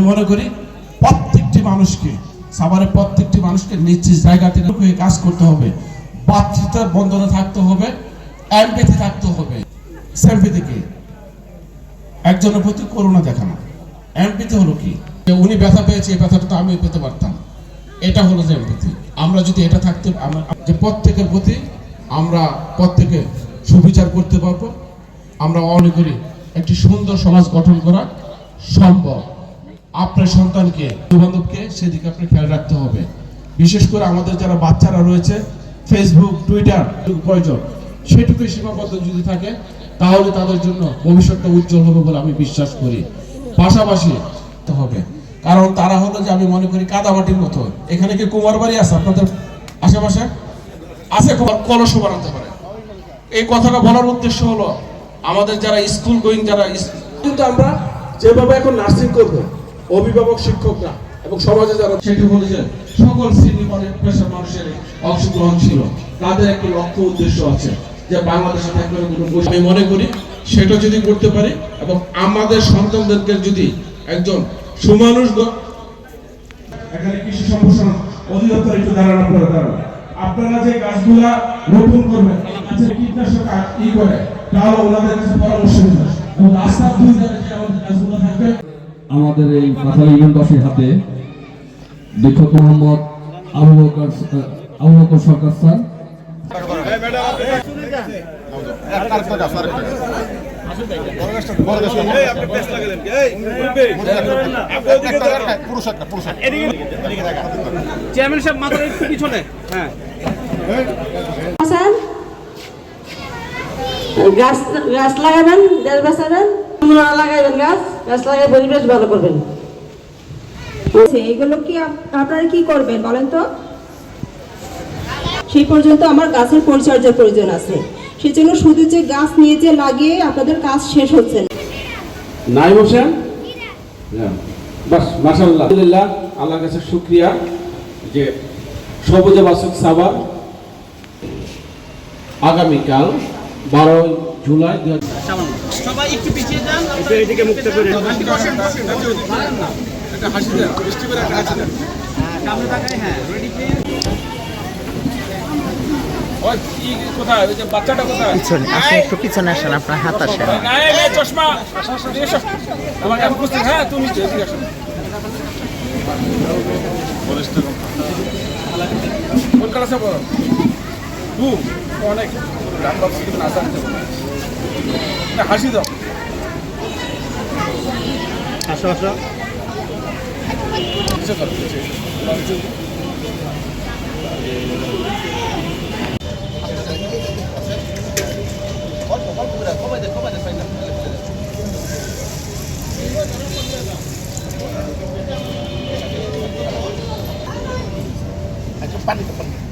মনে করি প্রত্যেকটি মানুষকে, সাভারের প্রত্যেকটি মানুষকে নিজ জায়গা থেকে কাজ করতে হবে। বাচ্চাটার বন্ধনে থাকতে হবে থাকতে হবে। সেলফি একজনের প্রতি করুণা দেখানো হলো কি? উনি ব্যথা পেয়েছে, এই ব্যথাটা পেতে পারতাম। এটা হলো যে আমরা যদি এটা থাকতে যে প্রত্যেকের প্রতি আমরা প্রত্যেকে সুবিচার করতে পারব। আমরা মনে করি একটি সুন্দর সমাজ গঠন করা সম্ভব। আপনার সন্তানকে, বন্ধুবান্ধবকে সেদিকে আপনি খেয়াল রাখতে হবে। বিশেষ করে আমাদের যারা বাচ্চারা রয়েছে ফেসবুক টুইটার প্রয়োজন সেটুকুই সীমাবদ্ধ যদি থাকে, তাহলে তাদের জন্য ভবিষ্যৎটা উজ্জ্বল হবে বলে আমি বিশ্বাস করি। পাশাপাশি হবে। কারণ তারা হলো যে আমি মনে করি কাদামাটির মতো। এখানে কি কুমার বাড়ি আছে আপনাদের আশেপাশে? আছে কলসও বানাতে পারে। এই কথাটা বলার উদ্দেশ্য হলো, আমাদের যারা স্কুল গোয়িং যারা কিন্তু আমরা যেভাবে এখন নার্সিং করব অভিভাবক শিক্ষকরা এবং সমাজে যারা সেটি হলো যে সকল শ্রেণি পেশার মানুষের অংশগ্রহণ ছিল। তাদের একটি লক্ষ্য উদ্দেশ্য আছে যে বাংলাদেশে থাকলে কোনো আমি মনে করি সেটা যদি করতে পারি এবং আমাদের সন্তানদেরকে যদি একজন সুমানুষ এখানে কৃষি সম্প্রসারণ অধিদপ্তর একটু দাঁড়ান আপনারা দাঁড়ান। আপনারা যে গাছগুলা রোপণ করবেন গাছের কীটনাশক আর ই করে তাহলে ওনাদের কাছে পরামর্শ এবং রাস্তার দুই ধারে যে আমাদের গাছগুলো থাকবে আমাদের এই পাথার ইউনিয়নবাসীর হাতে লেখক মোহাম্মদ আবু বকর আবু বকর সরকার স্যার। চেয়ারম্যান সাহেব মাথার একটু পিছনে। হ্যাঁ। গাছ গাছ লাগাবেন দেশ বাঁচাবেন। তোমরা লাগাইবেন গাছ? গাছ লাগাই পরিবেশ ভালো করবেন। এগুলো কি আপনারা কি করবেন বলেন তো? সেই পর্যন্ত আমার গাছের পরিচর্যার প্রয়োজন আছে। সেজন্য শুধু যে গাছ নিয়ে যে লাগিয়ে আপনাদের কাজ শেষ হচ্ছে না। নাই হোসেন বাস মাশাল্লাহ আলহামদুলিল্লাহ আল্লাহর কাছে শুক্রিয়া যে সবুজে বাসক সাবার আগামীকাল বারোই জুলাই দু সবাই একটু পিছিয়ে যান এদিকে মুক্ত করে। সামনে তাকাই হ্যাঁ রেডি কোথায়? ওই যে বাচ্চাটা কোথায়? পিছনে আসেন একটু পিছনে আসেন আপনার হাত আসেন চশমা! হ্যাঁ তুমি অনেক। একটা হাসি দাও। আসো আসো। আচ্ছা, Panik, panik.